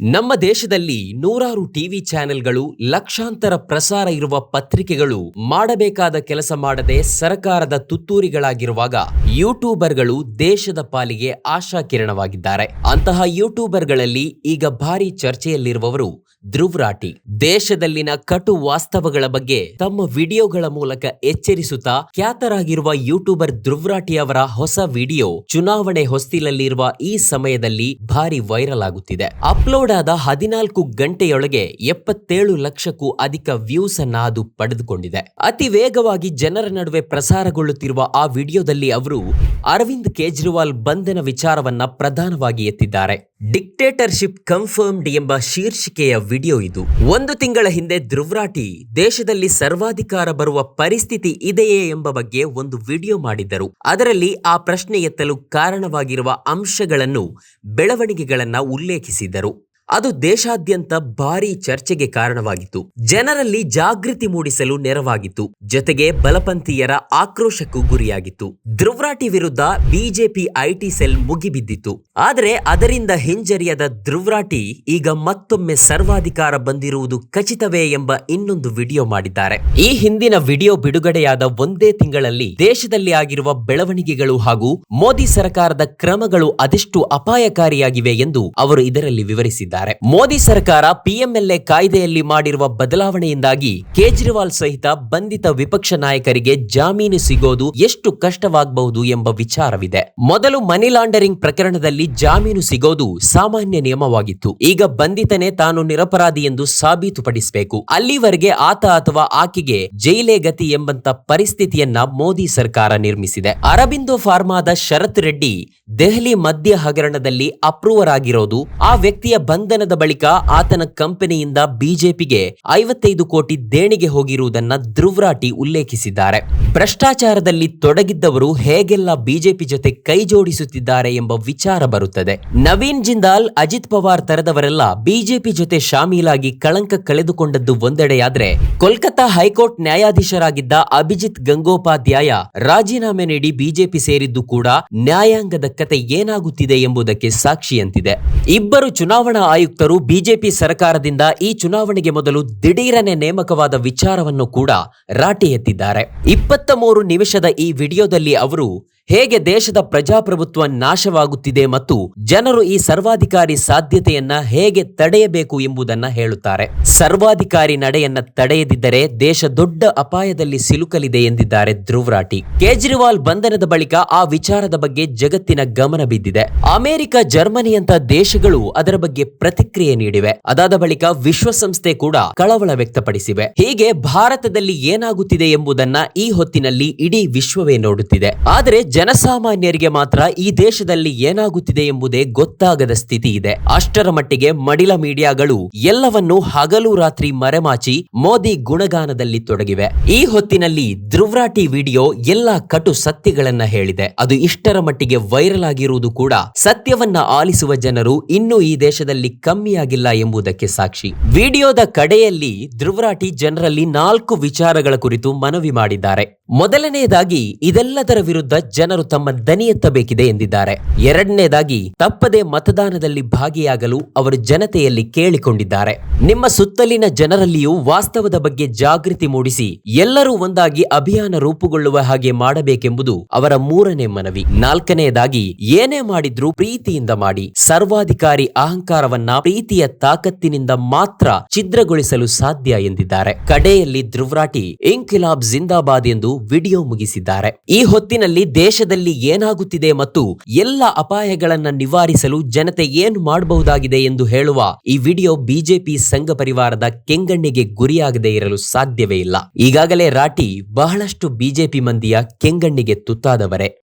ನಮ್ಮ ದೇಶದಲ್ಲಿ ನೂರಾರು ಟಿವಿ ಚಾನೆಲ್ಗಳು ಲಕ್ಷಾಂತರ ಪ್ರಸಾರ ಇರುವ ಪತ್ರಿಕೆಗಳು ಮಾಡಬೇಕಾದ ಕೆಲಸ ಮಾಡದೆ ಸರ್ಕಾರದ ತುತ್ತೂರಿಗಳಾಗಿರುವಾಗ ಯೂಟ್ಯೂಬರ್ಗಳು ದೇಶದ ಪಾಲಿಗೆ ಆಶಾಕಿರಣವಾಗಿದ್ದಾರೆ. ಅಂತಹ ಯೂಟ್ಯೂಬರ್ಗಳಲ್ಲಿ ಈಗ ಭಾರಿ ಚರ್ಚೆಯಲ್ಲಿರುವವರು ಧ್ರುವ್ ರಾಠಿ ದೇಶದಲ್ಲಿನ ಕಟು ವಾಸ್ತವಗಳ ಬಗ್ಗೆ ತಮ್ಮ ವಿಡಿಯೋಗಳ ಮೂಲಕ ಎಚ್ಚರಿಸುತ್ತಾ ಖ್ಯಾತರಾಗಿರುವ ಯೂಟ್ಯೂಬರ್ ಧ್ರುವ್ರಾಟಿ ಅವರ ಹೊಸ ವಿಡಿಯೋ ಚುನಾವಣೆ ಹೊಸ್ತಿಲಲ್ಲಿರುವ ಈ ಸಮಯದಲ್ಲಿ ಭಾರಿ ವೈರಲ್ ಆಗುತ್ತಿದೆ ಅಪ್ಲೋಡ್ ಆದ ಹದಿನಾಲ್ಕು ಗಂಟೆಯೊಳಗೆ ಎಪ್ಪತ್ತೇಳು ಲಕ್ಷಕ್ಕೂ ಅಧಿಕ ವ್ಯೂಸ್ ಅನ್ನ ಅದು ಪಡೆದುಕೊಂಡಿದೆ. ಅತಿ ವೇಗವಾಗಿ ಜನರ ನಡುವೆ ಪ್ರಸಾರಗೊಳ್ಳುತ್ತಿರುವ ಆ ವಿಡಿಯೋದಲ್ಲಿ ಅವರು ಅರವಿಂದ್ ಕೇಜ್ರಿವಾಲ್ ಬಂಧನ ವಿಚಾರವನ್ನ ಪ್ರಧಾನವಾಗಿ ಎತ್ತಿದ್ದಾರೆ. ಡಿಕ್ಟೇಟರ್ಶಿಪ್ ಕನ್ಫರ್ಮ್ಡ್ ಎಂಬ ಶೀರ್ಷಿಕೆಯ ವಿಡಿಯೋ ಇದು. ಒಂದು ತಿಂಗಳ ಹಿಂದೆ ಧ್ರುವ್ರಾಟಿ, ದೇಶದಲ್ಲಿ ಸರ್ವಾಧಿಕಾರ ಬರುವ ಪರಿಸ್ಥಿತಿ ಇದೆಯೇ ಎಂಬ ಬಗ್ಗೆ ಒಂದು ವಿಡಿಯೋ ಮಾಡಿದ್ದರು. ಅದರಲ್ಲಿ ಆ ಪ್ರಶ್ನೆ ಎತ್ತಲು ಕಾರಣವಾಗಿರುವ ಅಂಶಗಳನ್ನು ಬೆಳವಣಿಗೆಗಳನ್ನು ಉಲ್ಲೇಖಿಸಿದ್ದರು ಅದು ದೇಶಾದ್ಯಂತ ಭಾರೀ ಚರ್ಚೆಗೆ ಕಾರಣವಾಗಿತ್ತು. ಜನರಲ್ಲಿ ಜಾಗೃತಿ ಮೂಡಿಸಲು ನೆರವಾಗಿತ್ತು. ಜೊತೆಗೆ ಬಲಪಂಥೀಯರ ಆಕ್ರೋಶಕ್ಕೂ ಗುರಿಯಾಗಿತ್ತು. ಧ್ರುವ್ರಾಟಿ ವಿರುದ್ಧ ಬಿಜೆಪಿ ಐಟಿ ಸೆಲ್ ಮುಗಿಬಿದ್ದಿತ್ತು. ಆದರೆ ಅದರಿಂದ ಹಿಂಜರಿಯದ ಧ್ರುವ್ರಾಟಿ ಈಗ ಮತ್ತೊಮ್ಮೆ ಸರ್ವಾಧಿಕಾರ ಬಂದಿರುವುದು ಖಚಿತವೇ ಎಂಬ ಇನ್ನೊಂದು ವಿಡಿಯೋ ಮಾಡಿದ್ದಾರೆ. ಈ ಹಿಂದಿನ ವಿಡಿಯೋ ಬಿಡುಗಡೆಯಾದ ಒಂದೇ ತಿಂಗಳಲ್ಲಿ ದೇಶದಲ್ಲಿ ಆಗಿರುವ ಬೆಳವಣಿಗೆಗಳು ಹಾಗೂ ಮೋದಿ ಸರ್ಕಾರದ ಕ್ರಮಗಳು ಅದೆಷ್ಟು ಅಪಾಯಕಾರಿಯಾಗಿವೆ ಎಂದು ಅವರು ಇದರಲ್ಲಿ ವಿವರಿಸಿದ್ದಾರೆ. ಮೋದಿ ಸರ್ಕಾರ ಪಿಎಂಎಲ್ಎ ಕಾಯ್ದೆಯಲ್ಲಿ ಮಾಡಿರುವ ಬದಲಾವಣೆಯಿಂದಾಗಿ ಕೇಜ್ರಿವಾಲ್ ಸಹಿತ ಬಂಧಿತ ವಿಪಕ್ಷ ನಾಯಕರಿಗೆ ಜಾಮೀನು ಸಿಗೋದು ಎಷ್ಟು ಕಷ್ಟವಾಗಬಹುದು ಎಂಬ ವಿಚಾರವಿದೆ. ಮೊದಲು ಮನಿ ಲಾಂಡರಿಂಗ್ ಪ್ರಕರಣದಲ್ಲಿ ಜಾಮೀನು ಸಿಗೋದು ಸಾಮಾನ್ಯ ನಿಯಮವಾಗಿತ್ತು. ಈಗ ಬಂಧಿತನೇ ತಾನು ನಿರಪರಾಧಿ ಎಂದು ಸಾಬೀತುಪಡಿಸಬೇಕು. ಅಲ್ಲಿವರೆಗೆ ಆತ ಅಥವಾ ಆಕೆಗೆ ಜೈಲೇ ಗತಿ ಎಂಬಂತ ಪರಿಸ್ಥಿತಿಯನ್ನ ಮೋದಿ ಸರ್ಕಾರ ನಿರ್ಮಿಸಿದೆ. ಅರಬಿಂದೋ ಫಾರ್ಮಾದ ಶರತ್ ರೆಡ್ಡಿ ದೆಹಲಿ ಮದ್ಯ ಹಗರಣದಲ್ಲಿ ಅಪ್ರೂವರ್ ಆಗಿರೋದು ಆ ವ್ಯಕ್ತಿಯ ಬಂಧನದ ಬಳಿಕ ಆತನ ಕಂಪನಿಯಿಂದ ಬಿಜೆಪಿಗೆ ಐವತ್ತೈದು ಕೋಟಿ ದೇಣಿಗೆ ಹೋಗಿರುವುದನ್ನ ಧ್ರುವರಾಟಿ ಉಲ್ಲೇಖಿಸಿದ್ದಾರೆ. ಭ್ರಷ್ಟಾಚಾರದಲ್ಲಿ ತೊಡಗಿದ್ದವರು ಹೇಗೆಲ್ಲ ಬಿಜೆಪಿ ಜೊತೆ ಕೈ ಜೋಡಿಸುತ್ತಿದ್ದಾರೆ ಎಂಬ ವಿಚಾರ ಬರುತ್ತದೆ. ನವೀನ್ ಜಿಂದಾಲ್, ಅಜಿತ್ ಪವಾರ್ ತರದವರೆಲ್ಲ ಬಿಜೆಪಿ ಜೊತೆ ಶಾಮೀಲಾಗಿ ಕಳಂಕ ಕಳೆದುಕೊಂಡದ್ದು ಒಂದೆಡೆಯಾದ್ರೆ ಕೋಲ್ಕತ್ತಾ ಹೈಕೋರ್ಟ್ ನ್ಯಾಯಾಧೀಶರಾಗಿದ್ದ ಅಭಿಜಿತ್ ಗಂಗೋಪಾಧ್ಯಾಯ ರಾಜೀನಾಮೆ ನೀಡಿ ಬಿಜೆಪಿ ಸೇರಿದ್ದು ಕೂಡ ನ್ಯಾಯಾಂಗದ ಕತೆ ಏನಾಗುತ್ತಿದೆ ಎಂಬುದಕ್ಕೆ ಸಾಕ್ಷಿಯಂತಿದೆ. ಇಬ್ಬರು ಚುನಾವಣಾ ಆಯುಕ್ತರು ಬಿಜೆಪಿ ಸರ್ಕಾರದಿಂದ ಈ ಚುನಾವಣೆಗೆ ಮೊದಲು ದಿಢೀರನೆ ನೇಮಕವಾದ ವಿಚಾರವನ್ನು ಕೂಡ ರಾಟಿ ಎತ್ತಿದ್ದಾರೆ. ಇಪ್ಪತ್ತ ಮೂರು ನಿಮಿಷದ ಈ ವಿಡಿಯೋದಲ್ಲಿ ಅವರು ಹೇಗೆ ದೇಶದ ಪ್ರಜಾಪ್ರಭುತ್ವ ನಾಶವಾಗುತ್ತಿದೆ ಮತ್ತು ಜನರು ಈ ಸರ್ವಾಧಿಕಾರಿ ಸಾಧ್ಯತೆಯನ್ನ ಹೇಗೆ ತಡೆಯಬೇಕು ಎಂಬುದನ್ನ ಹೇಳುತ್ತಾರೆ. ಸರ್ವಾಧಿಕಾರಿ ನಡೆಯನ್ನ ತಡೆಯದಿದ್ದರೆ ದೇಶ ದೊಡ್ಡ ಅಪಾಯದಲ್ಲಿ ಸಿಲುಕಲಿದೆ ಎಂದಿದ್ದಾರೆ ಧ್ರುವರಾಟಿ. ಕೇಜ್ರಿವಾಲ್ ಬಂಧನದ ಬಳಿಕ ಆ ವಿಚಾರದ ಬಗ್ಗೆ ಜಗತ್ತಿನ ಗಮನ ಬಿದ್ದಿದೆ. ಅಮೆರಿಕ ಜರ್ಮನಿಯಂತ ದೇಶಗಳು ಅದರ ಬಗ್ಗೆ ಪ್ರತಿಕ್ರಿಯೆ ನೀಡಿವೆ. ಅದಾದ ಬಳಿಕ ವಿಶ್ವಸಂಸ್ಥೆ ಕೂಡ ಕಳವಳ ವ್ಯಕ್ತಪಡಿಸಿವೆ. ಹೀಗೆ ಭಾರತದಲ್ಲಿ ಏನಾಗುತ್ತಿದೆ ಎಂಬುದನ್ನ ಈ ಹೊತ್ತಿನಲ್ಲಿ ಇಡೀ ವಿಶ್ವವೇ ನೋಡುತ್ತಿದೆ. ಆದರೆ ಜನಸಾಮಾನ್ಯರಿಗೆ ಮಾತ್ರ ಈ ದೇಶದಲ್ಲಿ ಏನಾಗುತ್ತಿದೆ ಎಂಬುದೇ ಗೊತ್ತಾಗದ ಸ್ಥಿತಿ ಇದೆ. ಅಷ್ಟರ ಮಟ್ಟಿಗೆ ಮಡಿಲ ಮೀಡಿಯಾಗಳು ಎಲ್ಲವನ್ನೂ ಹಗಲು ರಾತ್ರಿ ಮರೆಮಾಚಿ ಮೋದಿ ಗುಣಗಾನದಲ್ಲಿ ತೊಡಗಿವೆ. ಈ ಹೊತ್ತಿನಲ್ಲಿ ಧ್ರುವ್ರಾಟಿ ವಿಡಿಯೋ ಎಲ್ಲಾ ಕಟು ಸತ್ಯಗಳನ್ನ ಹೇಳಿದೆ. ಅದು ಇಷ್ಟರ ಮಟ್ಟಿಗೆ ವೈರಲ್ ಆಗಿರುವುದು ಕೂಡ ಸತ್ಯವನ್ನ ಆಲಿಸುವ ಜನರು ಇನ್ನೂ ಈ ದೇಶದಲ್ಲಿ ಕಮ್ಮಿಯಾಗಿಲ್ಲ ಎಂಬುದಕ್ಕೆ ಸಾಕ್ಷಿ. ವಿಡಿಯೋದ ಕಡೆಯಲ್ಲಿ ಧ್ರುವರಾಟಿ ಜನರಲ್ಲಿ ನಾಲ್ಕು ವಿಚಾರಗಳ ಕುರಿತು ಮನವಿ ಮಾಡಿದ್ದಾರೆ. ಮೊದಲನೆಯದಾಗಿ ಇದೆಲ್ಲದರ ವಿರುದ್ಧ ಜನರು ತಮ್ಮ ದನಿ ಎತ್ತಬೇಕಿದೆ ಎಂದಿದ್ದಾರೆ. ಎರಡನೇದಾಗಿ ತಪ್ಪದೆ ಮತದಾನದಲ್ಲಿ ಭಾಗಿಯಾಗಲು ಅವರು ಜನತೆಯಲ್ಲಿ ಕೇಳಿಕೊಂಡಿದ್ದಾರೆ. ನಿಮ್ಮ ಸುತ್ತಲಿನ ಜನರಲ್ಲಿಯೂ ವಾಸ್ತವದ ಬಗ್ಗೆ ಜಾಗೃತಿ ಮೂಡಿಸಿ ಎಲ್ಲರೂ ಒಂದಾಗಿ ಅಭಿಯಾನ ರೂಪುಗೊಳ್ಳುವ ಹಾಗೆ ಮಾಡಬೇಕೆಂಬುದು ಅವರ ಮೂರನೇ ಮನವಿ. ನಾಲ್ಕನೆಯದಾಗಿ ಏನೇ ಮಾಡಿದ್ರೂ ಪ್ರೀತಿಯಿಂದ ಮಾಡಿ, ಸರ್ವಾಧಿಕಾರಿ ಅಹಂಕಾರವನ್ನ ಪ್ರೀತಿಯ ತಾಕತ್ತಿನಿಂದ ಮಾತ್ರ ಛಿದ್ರಗೊಳಿಸಲು ಸಾಧ್ಯ ಎಂದಿದ್ದಾರೆ. ಕಡೆಯಲ್ಲಿ ಧ್ರುವ್ರಾಟಿ ಇಂಕಿಲಾಬ್ ಜಿಂದಾಬಾದ್ ಎಂದು ವಿಡಿಯೋ ಮುಗಿಸಿದ್ದಾರೆ. ಈ ಹೊತ್ತಿನಲ್ಲಿ ದೇಶದಲ್ಲಿ ಏನಾಗುತ್ತಿದೆ ಮತ್ತು ಎಲ್ಲ ಅಪಾಯಗಳನ್ನ ನಿವಾರಿಸಲು ಜನತೆ ಏನು ಮಾಡಬಹುದಾಗಿದೆ ಎಂದು ಹೇಳುವ ಈ ವಿಡಿಯೋ ಬಿಜೆಪಿ ಸಂಘ ಪರಿವಾರದ ಕೆಂಗಣ್ಣಿಗೆ ಗುರಿಯಾಗದೇ ಇರಲು ಸಾಧ್ಯವೇ ಇಲ್ಲ. ಈಗಾಗಲೇ ರಾಟಿ ಬಹಳಷ್ಟು ಬಿಜೆಪಿ ಮಂದಿಯ ಕೆಂಗಣ್ಣಿಗೆ ತುತ್ತಾದವರೇ.